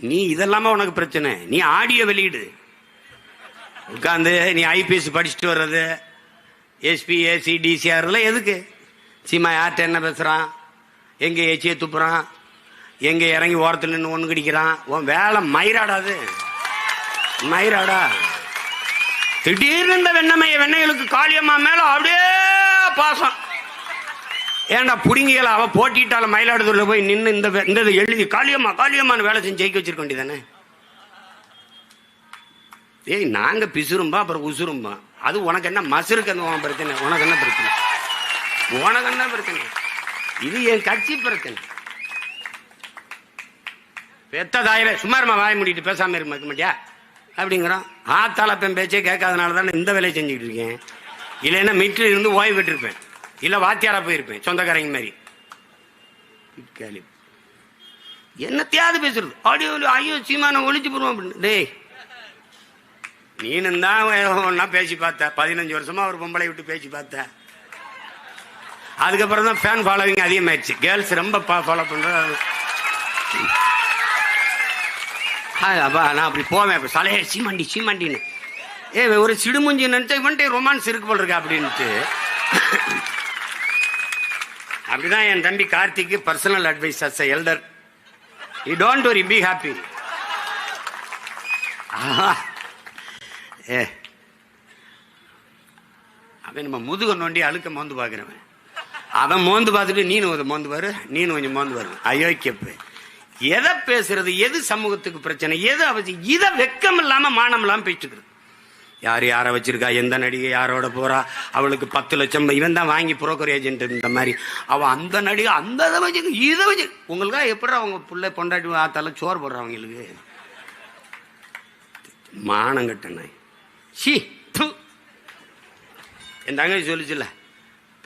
நீ இதெல்லாம உனக்கு பிரச்சனை? நீ ஆடியோ வெளியிடு. உட்காந்து நீ ஐபிஎஸ் படிச்சுட்டு வர்றது. எஸ்பி ஏசி டிசிஆர்ல எதுக்கு? சீமா யார்கிட்ட என்ன பேசுறான்? எங்க ஏச்சியை துப்புறான்? எங்க இறங்கி ஓரத்தில் நின்று ஒன்று கடிக்கிறான்? உன் வேலை மயிராடாது மயிராடா. திடீர்னு இந்த வெண்ணமைய வெண்ணைகளுக்கு காளியம்மா மேல அப்படியே பாசம். ஏன்டா புடுங்கியல? அவ போட்டிட்டால மயிலாடுதுறையில் போய் நின்று இந்த இந்த இதை எழுதி காளியம்மா காளியம்மான்னு வேலை செஞ்சு ஜெயிக்க வச்சிருக்க வேண்டியதானே? ஏய் நாங்க பிசுரும்பா அப்புறம் உசுரும்பா அது உனக்கு என்ன மசுருக்கு அந்த உன் பிரச்சனை? உனக்கு என்ன பிரச்சனை? உனக்கு என்ன பிரச்சனை? இது என் கட்சி பிரச்சனை. பெத்த தாயில சும்மாருமா வாய முடிட்டு பேசாம இருக்க மாட்டியா? அப்படிங்கிறோம் ஆத்தால பேச்சே கேட்காதனால தானே இந்த வேலையை செஞ்சுக்கிட்டு இருக்கேன். இல்லைன்னா மீட்டில் இருந்து ஓய்வு பெற்றிருப்பேன். இல்ல வாத்தியாரா போயிருப்பேன் சொந்தக்காரங்க மாதிரி. கேள்வி என்னத்தையாவது பேசுறது? ஆடியோ ஐயோ சீமான ஒழிச்சு போடுவோம் அப்படின்னு. டேய் நீனும் தான் ஒன்னா பேசி பார்த்த. பதினஞ்சு வருஷமா ஒரு பொம்பளை விட்டு பேசி பார்த்த. அதுக்கப்புறம் தான் ஃபேன் ஃபாலோவிங் அதிகமாயிடுச்சு. கேர்ள்ஸ் ரொம்ப ஃபாலோ பண்ணுறது அப்பா நான் அப்படி போவேன். இப்போ சலையே சீமாண்டி சீமாண்டின்னு. ஏ ஒரு சிடுமுஞ்சி நினைச்சா இவன்ட்டே ரொமான்ஸ் இருக்கு போல் இருக்கு அப்படின்ட்டு. அப்படிதான் என் தம்பி கார்த்திக்கு personal advice as elder you don't worry be happy ஏ. அவன் நம்ம முதுக நோண்டி அழுக்க மோந்து பார்க்குறவன். அவன் மோந்து பார்த்துட்டு நீனு ஒரு மோந்து பாரு நீனு கொஞ்சம் மோந்து பாரு. அயோக்கியப்பு எதை பேசுறது எது சமூகத்துக்கு பிரச்சனை எது அவசியம் இதை வெக்கம் இல்லாமல் மானம் இல்லாமல் பேச்சுக்கிறது. யார் யாரை வச்சிருக்கா? எந்த நடிகை யாரோட போறா? அவளுக்கு பத்து லட்சம் இவன் தான் வாங்கி புரோக்கர் ஏஜென்ட் இந்த மாதிரி. அவள் அந்த நடிகை அந்த இதை வச்சு இதை வச்சு உங்களுக்கா எப்படி அவங்க பிள்ளை பொண்டாட்டி ஆத்தால சோறு போடுறவங்களுக்கு மானங்கட்ட நாய். சி என் தங்கச்சி சொல்லிச்சுல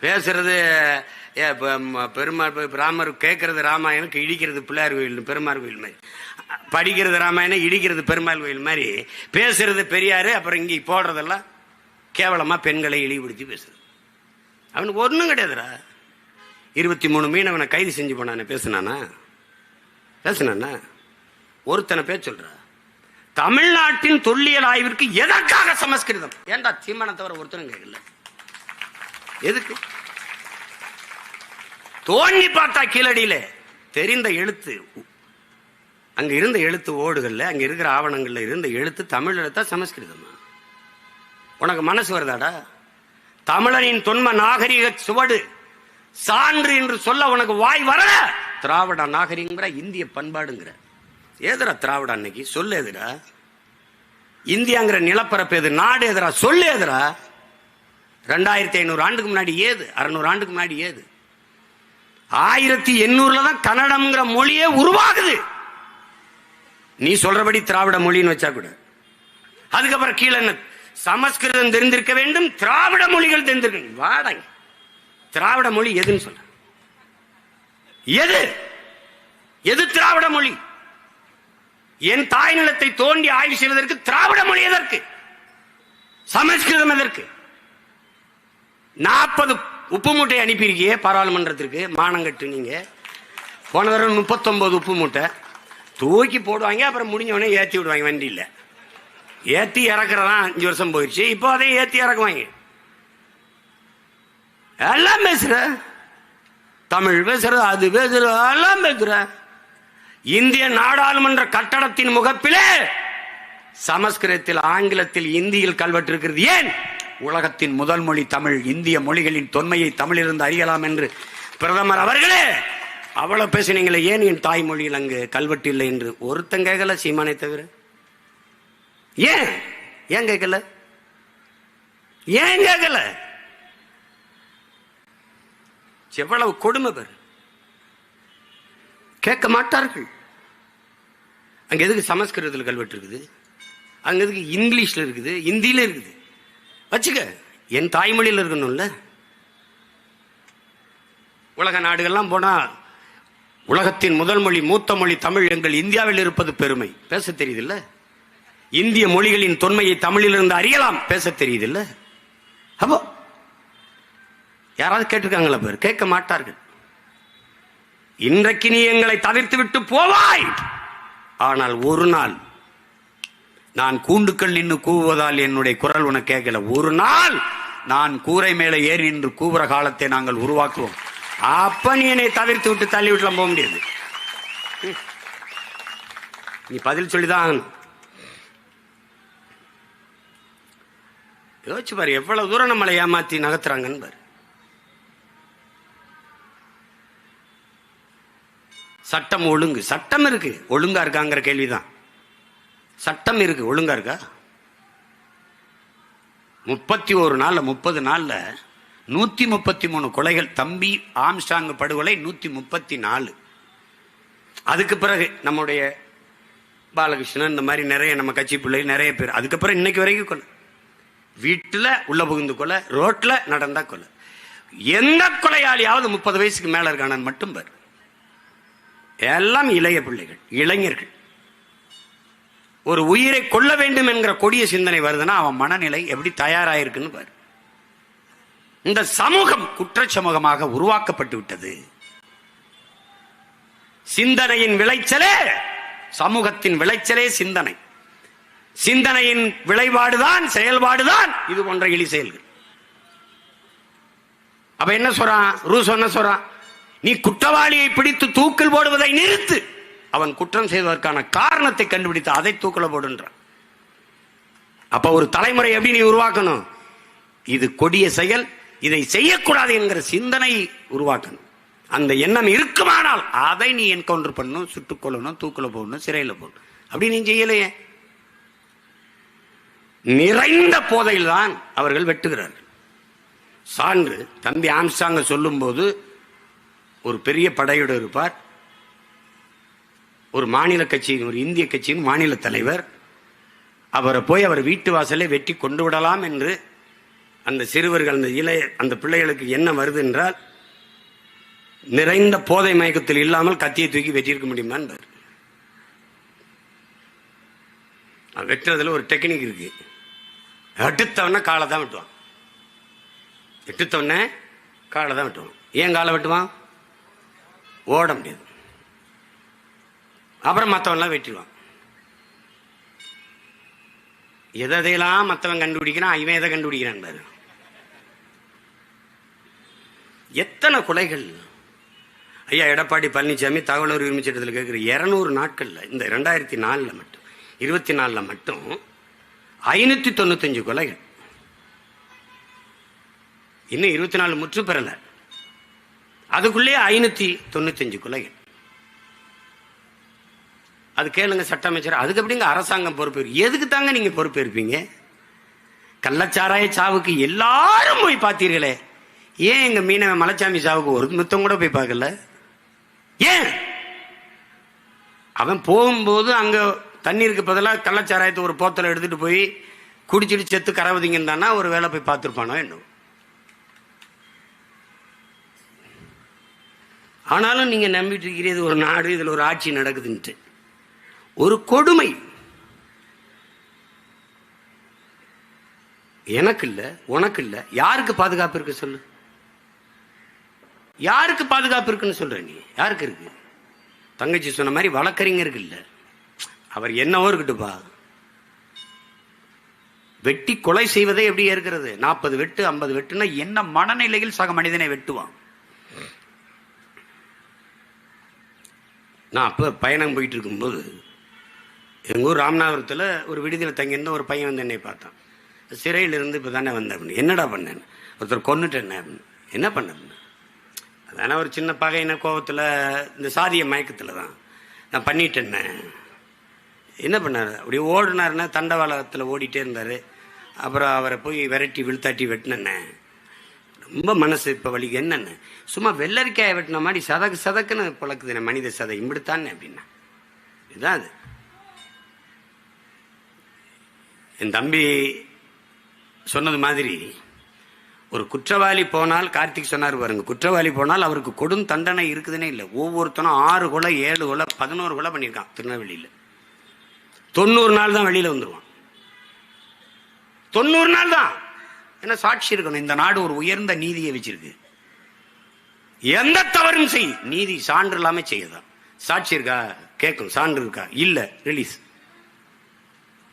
பேசுறது ஏ, ப- ம- பெருமாள் ராமர் கேட்கறது ராமாயணம் இடிக்கிறது பிள்ளையார் கோயில் பெருமாள் கோயில் மாதிரி. படிக்கிறது ராமாயணம் இடிக்கிறது பெருமாள் கோயில் மாதிரி. பேசுறது பெரியாரு அப்புறம் இங்கே போடுறதெல்லாம் கேவலமா பெண்களை இழிவுபடுத்தி பேசுறது. அவனுக்கு ஒன்றும் கிடையாதுடா. இருபத்தி மூணு மீனவனை கைது செஞ்சு போனானே பேசுனானா? பேசுனானா? ஒருத்தனை பேர் சொல்றா தமிழ்நாட்டின் தொல்லியல் ஆய்விற்கு எதற்காக சமஸ்கிருதம்? ஏன்டா தீர்மானம் தவிர ஒருத்தனும் கேட்கல எதுக்கு? தோண்டி பார்த்தா கீழடியில. தெரிந்த எழுத்து. அங்க இருந்த எழுத்து ஓடுகள்ல அங்க இருக்கிற ஆவணங்கள்ல இருந்த எழுத்து தமிழ் எழுத்தா சமஸ்கிருதமா? உனக்கு மனசு வருதாடா? தமிழனின் தொன்ம நாகரிக சுவடு சான்று என்று சொல்ல உனக்கு வாய் வர திராவிட நாகரிகங்கிற இந்திய பண்பாடுங்கிற. ஏதரா திராவிட அன்னைக்கு? சொல்லு எதுடா? இந்தியாங்கிற நிலப்பரப்பு எது? நாடு எதிரா சொல்லு எதிரா ரெண்டாயிரத்தி ஐநூறு ஆண்டுக்கு முன்னாடி ஏது? அறுநூறு ஆண்டுக்கு முன்னாடி ஏது? ஆயிரத்தி எண்ணூறுல தான் கன்னடம்ங்கிற மொழியே உருவாகுது. நீ சொல்றபடி திராவிட மொழின்னு வச்சா கூட. அதுக்கப்புறம் கீழே என்ன? சமஸ்கிருதம் தெரிந்திருக்க வேண்டும் திராவிட மொழிகள் தெரிந்திருக்க வாடங்க திராவிட மொழி எதுன்னு சொல்ற எது? எது திராவிட மொழி? என் தாய் நிலத்தை தோண்டி ஆய்வு செய்வதற்கு திராவிட மொழி எதற்கு? சமஸ்கிருதம் எதற்கு? நாற்பது உப்பு மூட்டை அனுப்பியிருக்கியே பாராளுமன்றத்திற்கு. மானங்கட்டு நீங்கள் போன தடவை முப்பத்தொம்பது உப்பு மூட்டை தூக்கி போடுவாங்க அப்புறம் முடிஞ்சவொடனே ஏற்றி விடுவாங்க வண்டியில். ஏற்றி இறக்குறதா அஞ்சு வருஷம் போயிடுச்சு இப்போ அதை ஏற்றி இறக்குவாங்க. எல்லாம் பேசுகிறேன் தமிழ் பேசுற அது பேசுற எல்லாம் பேசுகிறேன் இந்திய நாடாளுமன்ற கட்டடத்தின் முகப்பிலே சமஸ்கிருதத்தில் ஆங்கிலத்தில் இந்தியில் கல்வெட்டு இருக்கிறது. ஏன்? உலகத்தின் முதல் மொழி தமிழ். இந்திய மொழிகளின் தொன்மையை தமிழிலிருந்து அறியலாம் என்று பிரதமர் அவர்களே அவ்வளவு பேசினீங்களே ஏன் என் தாய்மொழியில் அங்கு கல்வெட்டு இல்லை என்று? ஒருத்தன் கேட்கல சீமானை தவிர. ஏன்? ஏன் கேட்கல? ஏன் கேட்கல? எவ்வளவு கொடுமை பேர். கேட்க மாட்டார்கள். அங்க எதுக்கு சமஸ்கிருதத்தில் கல்வெட்டு இருக்குது? அங்க எதுக்கு இங்கிலீஷ்ல இருக்குது? இந்தியில இருக்குது. வச்சுக்க. என் தாய்மொழியில் இருக்கணும்ல. உலக நாடுகள்லாம் போனால் உலகத்தின் முதல் மொழி மூத்த மொழி தமிழ் எங்கள் இந்தியாவில் இருப்பது பெருமை. பேச தெரியுதில்ல? இந்திய மொழிகளின் தொன்மையை தமிழிலிருந்து அறியலாம். பேச தெரியுதில்ல? அப்போ யாராவது கேட்டிருக்காங்களா பேர்? கேட்க மாட்டார்கள். இன்றைக்கு நீ எங்களை தவிர்த்து விட்டு போவாய். ஆனால் ஒரு நாள் நான் கூண்டுக்கள் நின்று கூவுவதால் என்னுடைய குரல் உனக்கு கேட்கல. ஒரு நாள் நான் கூரை மேலே ஏறி நின்று கூவுற காலத்தை நாங்கள் உருவாக்குவோம். அப்ப நீ என்னை தவிர்த்து விட்டு தள்ளி விட்டுலாம் போக முடியாது. ம். நீ பதில் சொல்லிதான் யோசிச்சு பாரு எவ்வளவு தூரம் நம்மளை ஏமாத்தி நகர்த்துறாங்கன்னு பாரு. சட்டம் ஒழுங்கு. சட்டம் இருக்கு. ஒழுங்கா இருக்காங்கிற கேள்விதான். சட்டம் இருக்கு ஒழுங்கா இருக்கா? முப்பத்தி ஒரு நாள்ல முப்பது நாள்ல நூத்தி முப்பத்தி மூணு கொலைகள். தம்பி ஆம்ஸ்டாங் படுகொலை நூத்தி முப்பத்தி நாலு அதுக்கு பிறகு நம்முடைய பாலகிருஷ்ணன் இந்த மாதிரி நிறைய நம்ம கட்சி பிள்ளை நிறைய பேர். அதுக்கப்புறம் இன்னைக்கு வரைக்கும் கொலை. வீட்டுல உள்ள புகுந்து கொலை ரோட்ல நடந்தா கொலை. எந்த கொலையாளியாவது முப்பது வயசுக்கு மேல இருக்கானு மட்டும் பாரு. எல்லாம் இளைய பிள்ளைகள் இளைஞர்கள். ஒரு உயிரை கொல்ல வேண்டும் என்கிற கொடிய சிந்தனை வருதுன்னா அவன் மனநிலை எப்படி தயாராயிருக்குன்னு பாரு. இந்த சமூகம் குற்ற சமூகமாக உருவாக்கப்பட்டு விட்டது. சிந்தனையின் விளைச்சலே சமூகத்தின் விளைச்சலே சிந்தனை. சிந்தனையின் விளைபாடுதான் செயல்பாடுதான் இது போன்ற இழி செயல்கள். அப்ப என்ன சொல்றான்? ரூஸ் என்ன சொல்றான்? நீ குற்றவாளியை பிடித்து தூக்கில் போடுவதை நிறுத்து. அவன் குற்றம் செய்வதற்கான காரணத்தை கண்டுபிடித்து அதை தூக்கல போடுன்றான். அப்ப ஒரு தலைமுறை எப்படி நீ உருவாக்கணும்? இது கொடிய செயல் இதை செய்யக்கூடாது என்கிற சிந்தனை உருவாக்கணும். அந்த எண்ணம் இருக்குமானால் அதை நீ என்கவுண்டர் பண்ணணும் சுட்டுக்கொள்ளணும் தூக்கல போடணும் சிறையில் போடணும். அப்படி நீ செய்யலையே. நிறைந்த போதையில் தான் அவர்கள் வெட்டுகிறார்கள். சான்று தம்பி ஆம்சாங்க சொல்லும்போது ஒரு பெரிய படையோடு இருப்பார். ஒரு மாநில கட்சியின் ஒரு இந்திய கட்சியின் மாநில தலைவர் அவரை போய் அவர் வீட்டு வாசலை வெட்டி கொண்டு விடலாம் என்று அந்த சிறுவர்கள் அந்த இளைய அந்த பிள்ளைகளுக்கு என்ன வருது என்றால் நிறைந்த போதை மயக்கத்தில் இல்லாமல் கத்தியை தூக்கி வெட்டியிருக்க முடியுமா என்பார் வெட்டுறதுல ஒரு டெக்னிக் இருக்கு. எடுத்தவொடனே காலை தான் வெட்டுவான். வெட்டுத்தவொடனே காலை தான் வெட்டுவான். ஏன் காலை வெட்டுவான்? ஓட முடியாது. அப்புறம் மற்றவன்லாம் வெட்டிடுவான். எதை எதையெல்லாம் மற்றவன் கண்டுபிடிக்கிறான் இவன் எதை கண்டுபிடிக்கிறான் பாரு. எத்தனை கொலைகள். ஐயா எடப்பாடி பழனிசாமி தகவல் உரிமை சட்டத்தில் கேட்குற இரநூறு நாட்களில் இந்த ரெண்டாயிரத்தி நாலில் மட்டும் இருபத்தி நாலில் மட்டும் ஐநூத்தி தொண்ணூத்தஞ்சு கொலைகள். இன்னும் இருபத்தி நாலு முற்று பெறலை அதுக்குள்ளேயே ஐநூத்தி தொண்ணூத்தஞ்சு கொலைகள். அது கேளுங்க சட்ட அமைச்சர். அதுக்கு எப்படிங்க அரசாங்கம் பொறுப்பு எதுக்கு தாங்க நீங்க பொறுப்பேற்பீங்க? கள்ளச்சாராய சாவுக்கு எல்லாரும் போய் பார்த்தீர்களே. ஏன் எங்க மீனவன் மலைச்சாமி சாவுக்கு ஒரு மித்தம் கூட போய் பார்க்கல? ஏன்? அவன் போகும்போது அங்க தண்ணீருக்கு பதிலாக கள்ளச்சாராயத்தை ஒரு போத்தலை எடுத்துட்டு போய் குடிச்சிட்டு செத்து கரவதிங்கன்னு ஒரு வேலை போய் பார்த்துருப்பானோ என்ன ஆனாலும் நீங்க நம்பிட்டு இருக்கிறது ஒரு நாடு இதுல ஒரு ஆட்சி நடக்குதுன்ட்டு. ஒரு கொடுமை. எனக்கு இல்ல உனக்கு இல்ல யாருக்கு பாதுகாப்பு இருக்கு சொல்லு? யாருக்கு பாதுகாப்பு இருக்குன்னு சொல்ற நீ? யாருக்கு இருக்கு? தங்கச்சி சொன்ன மாதிரி வழக்கறிஞருக்கு இல்ல. அவர் என்னவோ இருக்கட்டுப்பா வெட்டி கொலை செய்வதே எப்படி இருக்கிறது நாற்பது வெட்டு ஐம்பது வெட்டுனா என்ன மனநிலையில் சக மனிதனை வெட்டுவான்? நான் அப்போ பயணம் போயிட்டு இருக்கும்போது எங்கள் ஊர் ராமநாதபுரத்தில் ஒரு விடுதியில் தங்கியிருந்த ஒரு பையன் வந்து என்னை பார்த்தான். சிறையிலிருந்து இப்போ தானே வந்தேன் அப்படின்னு. என்னடா பண்ணேன் ஒருத்தர் கொண்டுட்டேன் அப்படின்னு. என்ன பண்ண அப்படின்னு? அதான ஒரு சின்ன பகையின கோபத்தில் இந்த சாதிய மயக்கத்தில் தான் நான். பண்ணிட்டேன்னே என்ன பண்ணார்? அப்படி ஓடினாருன்னா தண்டவாளத்தில் ஓடிட்டே இருந்தார். அப்புறம் அவரை போய் விரட்டி விழுத்தாட்டி வெட்டினேன்னே ரொம்ப மனசு இப்போ வலிக்கு. என்னென்ன? சும்மா வெள்ளரிக்காயை வெட்டின மாதிரி சதக்கு சதக்குன்னு பழக்குதுண்ணே மனித சதை. இப்படித்தானே அப்படின்னா. இதுதான் அது. என் தம்பி சொன்னது மாதிரி ஒரு குற்றவாளி போனால் கார்த்திக் சொன்னார் பாருங்க குற்றவாளி போனால் அவருக்கு கொடும் தண்டனை இருக்குதுன்னே இல்லை. ஒவ்வொருத்தனும் ஆறு கொலை ஏழு கொலை பதினோரு கொலை பண்ணியிருக்கான் திருநெல்வேலியில். தொண்ணூறு நாள் தான் வெளியில் வந்துடுவான் தொண்ணூறு நாள் தான். என்ன சாட்சி இருக்கணும்? இந்த நாடு ஒரு உயர்ந்த நீதியை வச்சிருக்கு. எந்த தவறும் செய். நீதி சான்று இல்லாமல் செய்யுதான். சாட்சி இருக்கா? கேட்கும் சான்று இருக்கா? இல்லை. ரிலீஸ்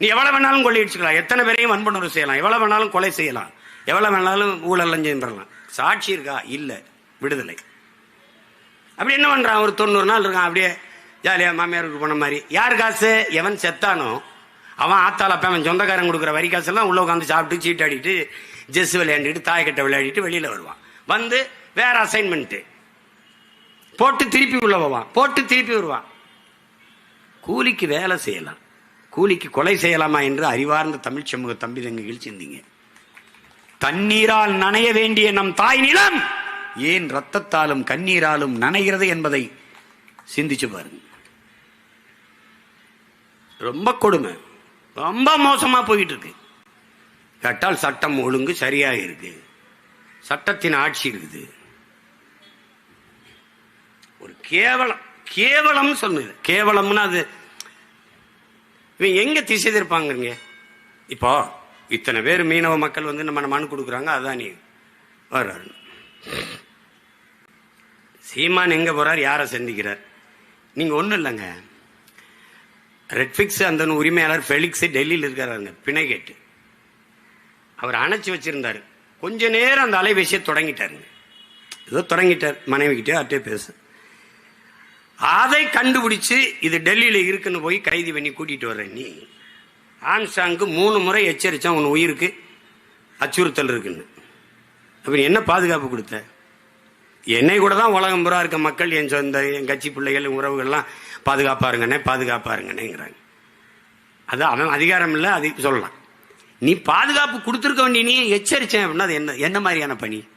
நீ எவ்வளவு வேணாலும் கொள்ளையடிச்சுக்கலாம் எத்தனை பேரையும் வன்புணர்வு செய்யலாம். எவ்வளவு வேணாலும் கொலை செய்யலாம். எவ்வளவு வேணாலும் ஊழல் லஞ்சம் சாட்சி இருக்கா? இல்ல. விடுதலை. அப்படி என்ன பண்றான்? ஒரு தொண்ணூறு நாள் இருக்கான். அப்படியே ஜாலியா மாமியாருக்கு போன மாதிரி. யார் காசு? எவன் செத்தானோ அவன் ஆத்தால அப்ப அவன் சொந்தக்காரன் கொடுக்குற வரி காசெல்லாம் உள்ள உட்காந்து சாப்பிட்டு சீட்டாடிட்டு ஜெஸ் விளையாண்டுட்டு தாயக்கட்டை விளையாடிட்டு வெளியில வருவான். வந்து வேற அசைன்மெண்ட் போட்டு திருப்பி உள்ள போவான். போட்டு திருப்பி வருவான். கூலிக்கு வேலை செய்யலாம். கூலிக்கு கொலை செய்யலாமா என்று அறிவார்ந்த தமிழ் சமூக தம்பி தங்கைகள் சிந்திங்க. தண்ணீரால் நனைய வேண்டிய நம் தாய் நிலம் ஏன் ரத்தத்தாலும் கண்ணீராலும் நனைகிறது என்பதை சிந்திச்சு பாருங்க. ரொம்ப கொடுமை. ரொம்ப மோசமா போயிட்டு இருக்கு கேட்டால் சட்டம் ஒழுங்கு சரியா இருக்கு சட்டத்தின் ஆட்சி இருக்குது. ஒரு கேவலம் கேவலம் சொன்னது. கேவலம்னு அது இவன் எங்க திசை திருப்பாங்க இப்போ இத்தனை பேர் மீனவ மக்கள் வந்து நம்ம மனு கொடுக்குறாங்க அதான் நீ. வர்றாரு. சீமான் எங்க போறார் யாரை சந்திக்கிறார்? நீங்க ஒன்றும் இல்லைங்க. ரெட்ஃபிக்ஸ் அந்த உரிமையாளர் ஃபெலிக்ஸ் டெல்லியில் இருக்காருங்க பிணை கேட்டு. அவர் அணைச்சு வச்சிருந்தாரு. கொஞ்ச நேரம் அந்த அலைபேசியை தொடங்கிட்டாருங்க. ஏதோ தொடங்கிட்டார் மனைவி கிட்டே அட்டே பேச. அதை கண்டுபிடிச்சு இது டெல்லியில் இருக்குன்னு போய் கைது பண்ணி கூட்டிட்டு வர்ற நீ. ஆம்சாங்கு மூணு முறை எச்சரித்தான் உன் உயிருக்கு அச்சுறுத்தல் இருக்குன்னு. அப்ப என்ன பாதுகாப்பு கொடுத்த? என்னை கூட தான் உலகம் புறா இருக்க மக்கள் என் சொந்த என் கட்சி பிள்ளைகள் உறவுகள்லாம் பாதுகாப்பா இருங்கண்ணே பாதுகாப்பா இருங்கண்ணேங்கிறாங்க. அது அவன் அதிகாரம் இல்லை அது சொல்லலாம். நீ பாதுகாப்பு கொடுத்துருக்க வேண்டிய நீ எச்சரிச்சேன் அப்படின்னா அது என்ன என்ன மாதிரியான பணி?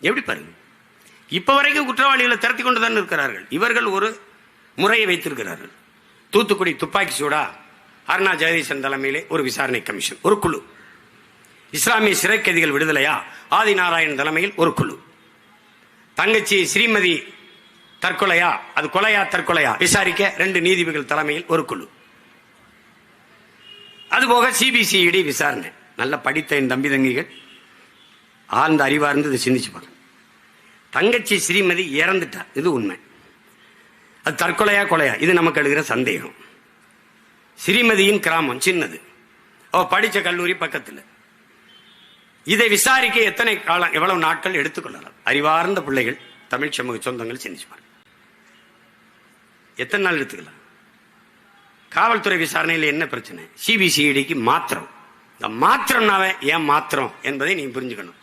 எப்படி பாருங்க. இப்ப வரைக்கும் குற்றவாளிகளை திரட்டி கொண்டு தான் இருக்கிறார்கள். இவர்கள் ஒரு முறையை வைத்திருக்கிறார்கள். தூத்துக்குடி துப்பாக்கி சூடா அருணா ஜெகதீசன் தலைமையிலே ஒரு விசாரணை கமிஷன் ஒரு குழு. இஸ்லாமிய சிறை கைதிகள் விடுதலையா? ஆதி நாராயணன் தலைமையில் ஒரு குழு. தங்கச்சி ஸ்ரீமதி தற்கொலையா? அது கொலையா தற்கொலையா? விசாரிக்க ரெண்டு நீதிபதிகள் தலைமையில் ஒரு குழு. அதுபோக சிபிசிஐடி விசாரணை. நல்ல படித்த என் தம்பி தங்கிகள். ஆழ்ந்த அறிவார்ந்து இதை சிந்திச்சு பாருங்க. தங்கச்சி ஸ்ரீமதி இறந்துட்டா. இது உண்மை. அது தற்கொலையா கொலையா? இது நமக்கு எழுகிற சந்தேகம். ஸ்ரீமதியின் கிராமம் சின்னது. அவ படிச்ச கல்லூரி பக்கத்துல. இதை விசாரிக்க எத்தனை காலம் எவ்வளவு நாட்கள் எடுத்துக்கொள்ளலாம்? அறிவார்ந்த பிள்ளைகள் தமிழ் சமூக சொந்தங்கள் சிந்திச்சு பாருங்க எத்தனை நாள் எடுத்துக்கலாம்? காவல்துறை விசாரணையில் என்ன பிரச்சனை? சிபிசிஐடிக்கு மாத்திரம். இந்த மாத்திரம்னாவே ஏன் மாத்திரம் என்பதை நீங்க புரிஞ்சுக்கணும்.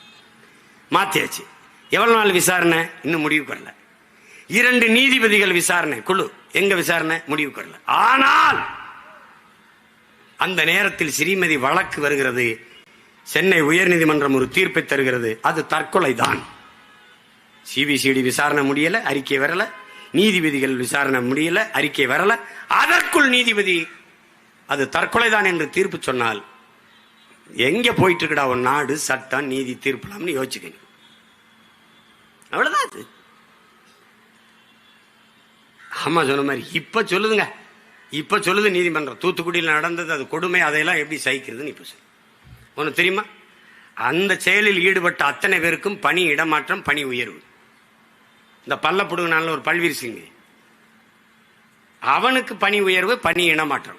மாத்தியாச்சு. எவ்வளவு நாள் விசாரணை? இன்னும் முடிவு வரல இரண்டு நீதிபதிகள் விசாரணை. குழு. எங்க விசாரணை? முடிவு வரல ஆனால் அந்த நேரத்தில் ஸ்ரீமதி வழக்கு வருகிறது. சென்னை உயர்நீதிமன்றம் ஒரு தீர்ப்பை தருகிறது. அது தற்கொலை தான் சிபிசிடி விசாரணை முடியல அறிக்கை வரல. நீதிபதிகள் விசாரணை முடியல அறிக்கை வரல. அதற்குள் நீதிபதி அது தற்கொலைதான் என்று தீர்ப்பு சொன்னால் எங்க போயிட்டு இருக்கடா ஒரு நாடு சட்டம் நீதி தீர்ப்பலாம்னு யோசிச்சுக்கணும். அவ்வளவுதான் அது. ஆமா சொன்ன மாதிரி இப்ப சொல்லுதுங்க. இப்ப சொல்லுது நீதிமன்றம். தூத்துக்குடியில் நடந்தது அது கொடுமை அதையெல்லாம் எப்படி சகிக்கிறதுன்னு இப்ப சொல்லு. உனக்கு தெரியுமா? அந்த செயலில் ஈடுபட்ட அத்தனை பேருக்கும் பணி இடமாற்றம் பணி உயர்வு. இந்த பல்ல ஒரு பல்வீர் சிங். அவனுக்கு பணி உயர்வு பணி இடமாற்றம்.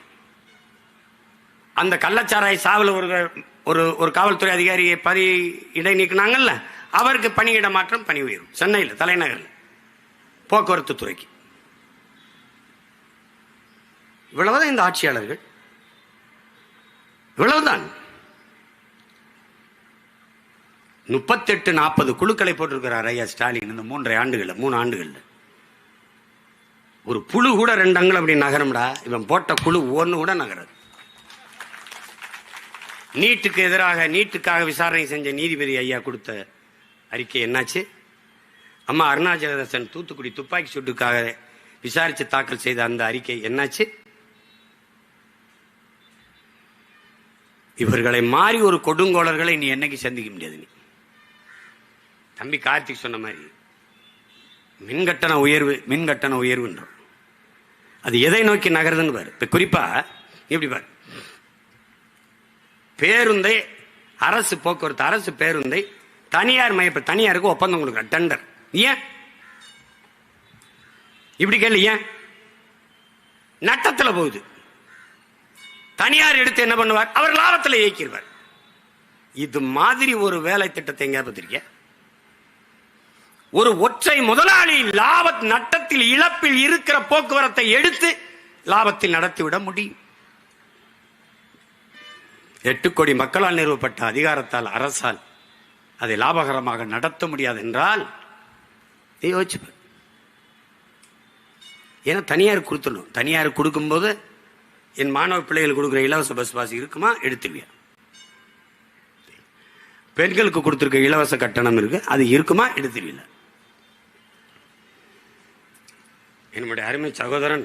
அந்த கள்ளச்சாராய் சாவில் ஒரு ஒரு ஒரு காவல்துறை அதிகாரியை பறி இடை நீக்கினாங்கல்ல அவருக்கு பணியிட மாற்றம் பணி உயர்வு சென்னையில் தலைநகரில். போக்குவரத்து துறைக்கு. இவ்வளவுதான் இந்த ஆட்சியாளர்கள். இவ்வளவுதான். முப்பத்தெட்டு நாற்பது குழுக்களை போட்டிருக்கிறார் ஐயா ஸ்டாலின் இந்த மூன்றரை ஆண்டுகள்ல மூணு ஆண்டுகள்ல. ஒரு புழு கூட ரெண்டு அங்குல அப்படி நகரம்டா. இவன் போட்ட குழு ஒன்னு கூட நகராது. நீட்டுக்கு எதிராக நீட்டுக்காக விசாரணை செஞ்ச நீதிபதி ஐயா கொடுத்த அறிக்கை என்னாச்சு? அம்மா அருணாச்சலதாசன் தூத்துக்குடி துப்பாக்கி சூட்டுக்காக விசாரித்து தாக்கல் செய்த அந்த அறிக்கை என்னாச்சு? இவர்களை மாறி ஒரு கொடுங்கோளர்களை நீ என்னைக்கு சந்திக்க முடியாது நீ. தம்பி கார்த்திக் சொன்ன மாதிரி மின் கட்டண உயர்வு மின் கட்டண உயர்வுன்றோம். அது எதை நோக்கி நகருதுன்னு பாரு. குறிப்பா எப்படி பாரு. பேருந்தை அரசு போக்குவரத்து அரசு பேருந்தை தனியார் மைய தனியாருக்கு ஒப்பந்தம் கொடுக்குற டெண்டர் ஏன்? இப்படி கேள்வி ஏன்? நட்டத்துல போகுது. தனியார் எடுத்து என்ன பண்ணுவார்? அவர் லாபத்தில் இயக்கிடுவார் இது மாதிரி ஒரு வேலை திட்டத்தை எங்க பார்த்திருக்க ஒரு ஒற்றை முதலாளி லாப நட்டத்தில் இழப்பில் இருக்கிற போக்குவரத்தை எடுத்து லாபத்தில் நடத்திவிட முடியும். எட்டு கோடி மக்களால் நிறுவப்பட்ட அதிகாரத்தால் அரசால் அதை லாபகரமாக நடத்த முடியாது என்றால் நீ ஏன்னா தனியார் கொடுத்துடணும். தனியார் கொடுக்கும்போது என் மாணவ பிள்ளைகள் கொடுக்குற இலவச பஸ் பாஸ் இருக்குமா? எடுத்துருவியா பெண்களுக்கு கொடுத்துருக்க இலவச கட்டணம் இருக்கு. அது இருக்குமா? எடுத்துருவில என்னுடைய அருமை சகோதரன்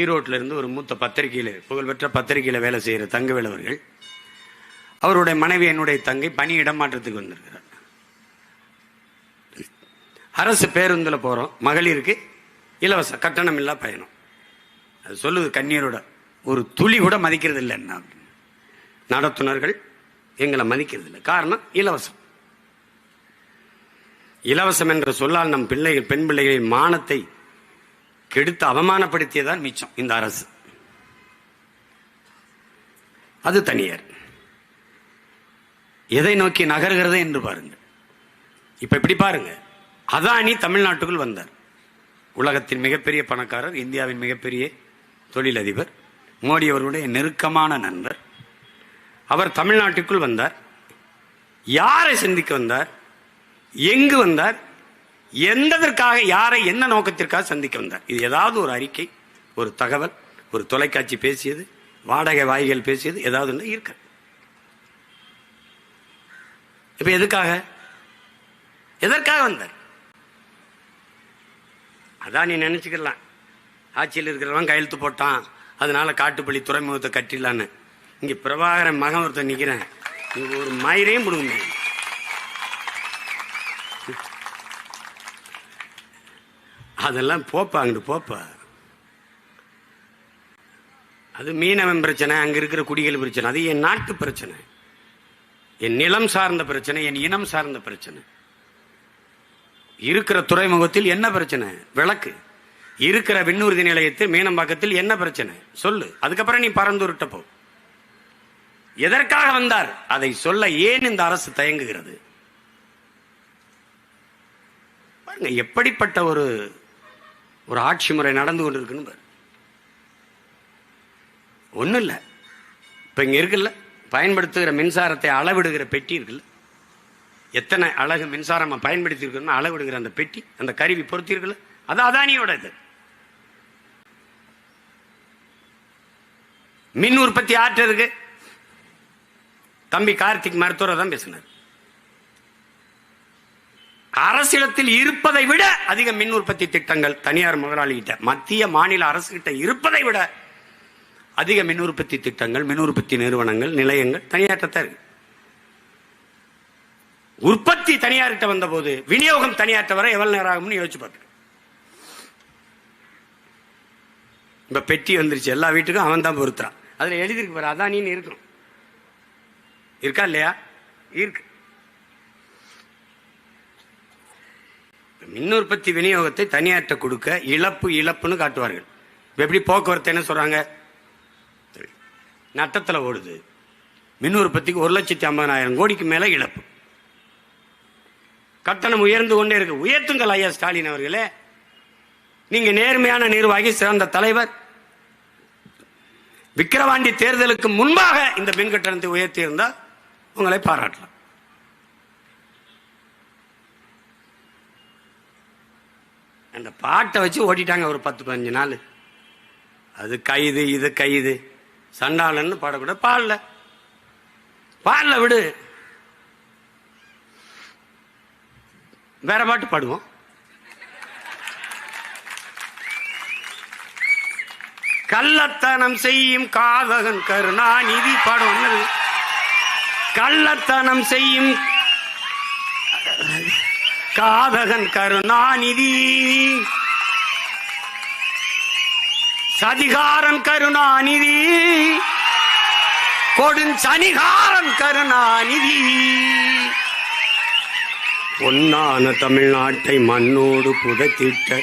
ஈரோட்டில் இருந்து ஒரு மூத்த பத்திரிகையில் புகழ்பெற்ற பத்திரிகையில் வேலை செய்கிற தங்கவேல் அவர்கள் அவருடைய மனைவி என்னுடைய தங்கை பணி இடமாற்றத்துக்கு வந்திருக்கிறார். அரசு பேருந்தில் போகிறோம் மகளிருக்கு இலவச கட்டணம் இல்லா பயணம். அது சொல்லுது கண்ணீரோட ஒரு துளி கூட மதிக்கிறது இல்லை என்ன நடத்துனர்கள் எங்களை மதிக்கிறது இல்லை காரணம் இலவசம். இலவசம் என்ற சொல்லால் நம் பிள்ளைகள் பெண் பிள்ளைகளின் மானத்தை கெடுத்து அவமானப்படுத்தியதான் மிச்சம் இந்த அரசு. அது தனியார். எதை நோக்கி நகர்கிறது என்று பாருங்க இப்ப இப்படி பாருங்க. அதானி தமிழ்நாட்டுக்குள் வந்தார். உலகத்தின் மிகப்பெரிய பணக்காரர் இந்தியாவின் மிகப்பெரிய தொழிலதிபர் மோடி அவர்களுடைய நெருக்கமான நண்பர். அவர் தமிழ்நாட்டுக்குள் வந்தார். யாரை சந்திக்க வந்தார்? எங்கு வந்தார்? எந்ததற்காக யாரை என்ன நோக்கத்திற்காக சந்திக்க வந்தார்? இது ஏதாவது ஒரு அறிக்கை ஒரு தகவல் ஒரு தொலைக்காட்சி பேசியது வாடகை வாய்கள் பேசியது ஏதாவது ஒன்று இருக்க. இப்ப எதுக்காக? எதற்காக வந்தார்? அதான் நீ நினைச்சுக்கலாம். ஆட்சியில் இருக்கிறவன் கையெழுத்து போட்டான். அதனால காட்டுப்பள்ளி துறைமுகத்தை கட்டிடலான்னு. இங்க பிரபாகரன் மகன் ஒருத்தன் நிக்கிறேன். ஒரு மயிரையும் கொடுங்க அதெல்லாம் போப்பா அங்கிட்டு போப்பா. அது மீனவன் பிரச்சனை அங்க இருக்கிற குடிகள் பிரச்சனை. அது என் நாட்டு பிரச்சனை. என் நிலம் சார்ந்த பிரச்சனை என் இனம் சார்ந்த பிரச்சனை. இருக்கிற துறைமுகத்தில் என்ன பிரச்சனை? விளக்கு. இருக்கிற விண்ணூர்தி நிலையத்தில் மீனம்பாக்கத்தில் என்ன பிரச்சனை? சொல்லு. அதுக்கப்புறம் நீ பறந்துருட்டப்போ எதற்காக வந்தார்? அதை சொல்ல ஏன் இந்த அரசு தயங்குகிறது? பாருங்க எப்படிப்பட்ட ஒரு ஒரு ஆட்சி முறை நடந்து கொண்டிருக்குன்னு பாரு. ஒன்றும் இல்லை. இப்போ இங்கே இருக்குல்ல? பயன்படுத்துகிற மின்சாரத்தை அளவிடுகிற பெட்டி இருக்குல்ல? எத்தனை அழகு மின்சாரம் பயன்படுத்தியிருக்கணும் அளவிடுகிற அந்த பெட்டி அந்த கருவி பொருத்தியிருக்குல்ல? அது அதானியோட இது. மின் உற்பத்தி ஆற்றுறதுக்கு தம்பி கார்த்திக் மருத்துவரை தான் பேசினார். அரசிடத்தில் இருப்பதை விட அதிக மின் உற்பத்தி திட்டங்கள் தனியார் முதலாளிகிட்ட மத்திய மாநில அரசு கிட்ட இருப்பதை விட அதிக மின் உற்பத்தி திட்டங்கள் மின் உற்பத்தி நிறுவனங்கள் நிலையங்கள் தனியார்கிட்ட இருக்கு. உற்பத்தி தனியார்கிட்ட வந்த போது விநியோகம் தனியார்ட்ட வர எவ்வளவு நேரம் ஆகும்னு யோசிச்சு பார்த்து இப்ப பெட்டி வந்துருச்சு எல்லா வீட்டுக்கும் அவன் தான் பொருத்துறான். அதுல எழுதிருக்கு பாரு அதானின்னு இருக்கும் இருக்கா இல்லையா? இருக்கு. மின் உற்பத்தி விநியோகத்தை தனியார்ட்ட கொடுக்க இழப்பு இழப்புன்னு காட்டுவார்கள். இப்ப எப்படி போக்குவரத்து என்ன சொல்றாங்க? நட்டத்துல ஓடுது. மின் உற்பத்திக்கு ஒரு லட்சத்தி ஐம்பதாயிரம் கோடிக்கு மேல இழப்பு. கட்டணம் உயர்ந்து கொண்டே இருக்கு. உயர்த்துங்கள் ஐயா ஸ்டாலின் அவர்களே. நீங்க நேர்மையான நிர்வாகி சிறந்த தலைவர். விக்கிரவாண்டி தேர்தலுக்கு முன்பாக இந்த மின் கட்டணத்தை உயர்த்தி இருந்தால் உங்களை பாராட்டலாம். அந்த பாட்டை வச்சு ஓட்டிட்டாங்க ஒரு பத்து பதினஞ்சு நாள். அது கைது இது கைது. சண்டாளன்னு பாடக்கூட பாடல. பாடல விடு. வேற பாட்டு பாடுவோம். கள்ளத்தனம் செய்யும் காதகன் கருணாநிதி பாடம் கள்ளத்தனம் செய்யும் காதகன் கருணாநிதி. சதிகாரன் கருணாநிதி. கொடுஞ்சனிகாரன் கருணாநிதி. பொன்னான தமிழ்நாட்டை மண்ணோடு புதைத்திட்ட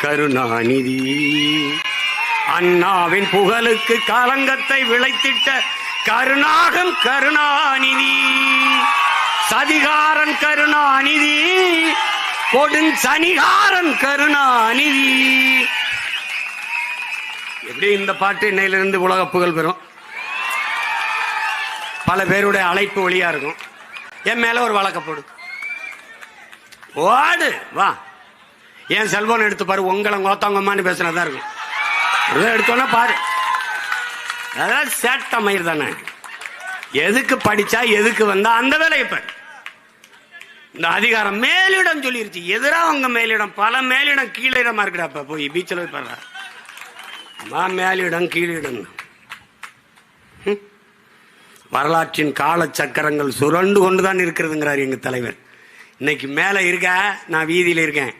கருணாநிதி. அண்ணாவின் புகழுக்கு கலங்கத்தை விளைத்திட்ட கருணாகம் கருணாநிதி. சதிகாரன் கருணாநிதி கொடுஞ்சனிகாரன் கருணாநிதி. எப்படி இந்த பாட்டு இன்னையிலிருந்து உலக புகழ் பெறும்? பல பேருடைய அழைப்பு ஒளியா இருக்கும். என் மேல ஒரு வழக்க போடு. ஓடு வா. என் செல்போன் எடுத்து பாரு உங்களை கோத்தவங்கம்மான்னு பேசுனதா இருக்கும். எடுத்தோன்னா பாரு. அதான் சேட்ட மயிர் தானே. எதுக்கு படிச்சா எதுக்கு வந்தா அந்த வேலையை பாரு. இந்த அதிகாரம் மேலிடம் சொல்லிருச்சு. எதிரா அவங்க மேலிடம் பல மேலிடம் கீழிடமா இருக்குடாப்ப போய் பீச்சில் போய் பாரு. மா மேலிடம் கீழிடம். வரலாற்றின் கால சக்கரங்கள் சுரண்டு கொண்டுதான் இருக்கிறதுங்கிறார் எங்க தலைவர். இன்னைக்கு மேல இருக்க நான் வீதியில இருக்கேன்.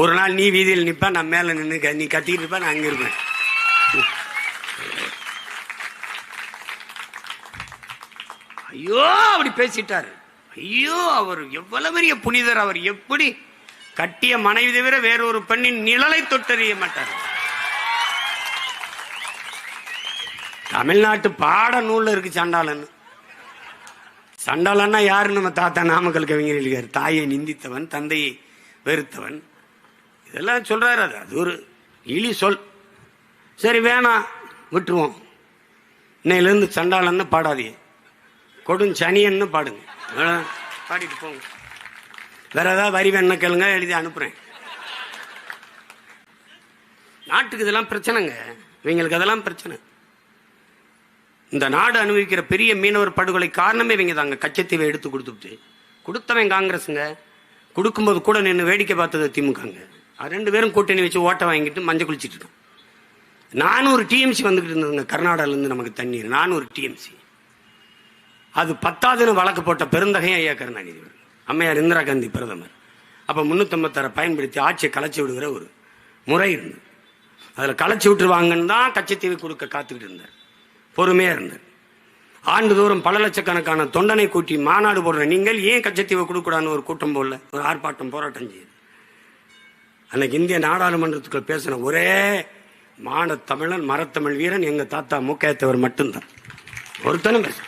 ஒரு நாள் நீ வீதியில் நிற்ப நான் மேல நின்று நீ கத்திட்டு இருப்ப நான் அங்க இருப்பேன். ஐயோ அப்படி பேசிட்டாரு. ஐயோ அவர் எவ்வளவு பெரிய புனிதர் அவர் எப்படி கட்டிய மனைவி தவிர வேறொரு பெண்ணின் நிழலை தொட்டறிய மாட்டார். தமிழ்நாட்டு பாட நூல்ல இருக்கு சண்டாளன். சண்டாளன்னா யாரு? நம்ம தாத்தா நாமக்கல் கவிஞர் எழுதியார். தாயை நிந்தித்தவன் தந்தையை வெறுத்தவன். இதெல்லாம் சொல்றாரு அது. அது ஒரு இழி சொல். சரி வேணாம் விட்டுருவோம். இன்னையிலேருந்து சண்டாளன்னு பாடாதீங்க. கொடும் சனியன்னு பாடுங்க. பாடிட்டு போங்க. வேற ஏதாவது வரி வேணா கேளுங்க எழுதி அனுப்புறேன். நாட்டுக்கு இதெல்லாம் பிரச்சனைங்க. இவங்களுக்கு அதெல்லாம் பிரச்சனை. இந்த நாடு அனுபவிக்கிற பெரிய மீனவர் படுகொலை காரணமே இவங்க தாங்க. கச்சத்தீவை எடுத்து கொடுத்துட்டு. கொடுத்தவன் காங்கிரஸுங்க கொடுக்கும்போது கூட நின்று வேடிக்கை பார்த்தது திமுகங்க. அது ரெண்டு பேரும் கூட்டணி வச்சு ஓட்டை வாங்கிட்டு மஞ்சள் குளிச்சுட்டு நானூறு டிஎம்சி வந்துகிட்டு இருந்ததுங்க. கர்நாடகாலேருந்து நமக்கு தண்ணீர். நானூறு டிஎம்சி அது பத்தாதுன்னு வழக்கு போட்ட பெருந்தகையும் ஐயா கருணாநிதி அம்மையார் இந்திரா காந்தி பிரதமர். அப்ப முன்னூத்தம்பத்தாறை பயன்படுத்தி ஆட்சியை கலைச்சி விடுகிற ஒரு முறை இருந்தது. அதில் கலைச்சி விட்டுருவாங்கன்னு தான் கச்சத்தீவு கொடுக்க காத்துக்கிட்டு இருந்தார். பொறுமையா இருந்தார். ஆண்டுதோறும் பல லட்சக்கணக்கான தொண்டனை கூட்டி மாநாடு போடுற நீங்கள் ஏன் கச்சத்தீவை கொடுக்கூடாதுன்னு ஒரு கூட்டம் போடல ஒரு ஆர்ப்பாட்டம் போராட்டம் செய்யுது அன்னைக்கு இந்திய நாடாளுமன்றத்துக்குள்ள பேசின ஒரே மானத்தமிழன் தமிழன் மரத்தமிழ் வீரன் எங்க தாத்தா மூக்கையத்தவர் மட்டும்தான். ஒருத்தனும் பேச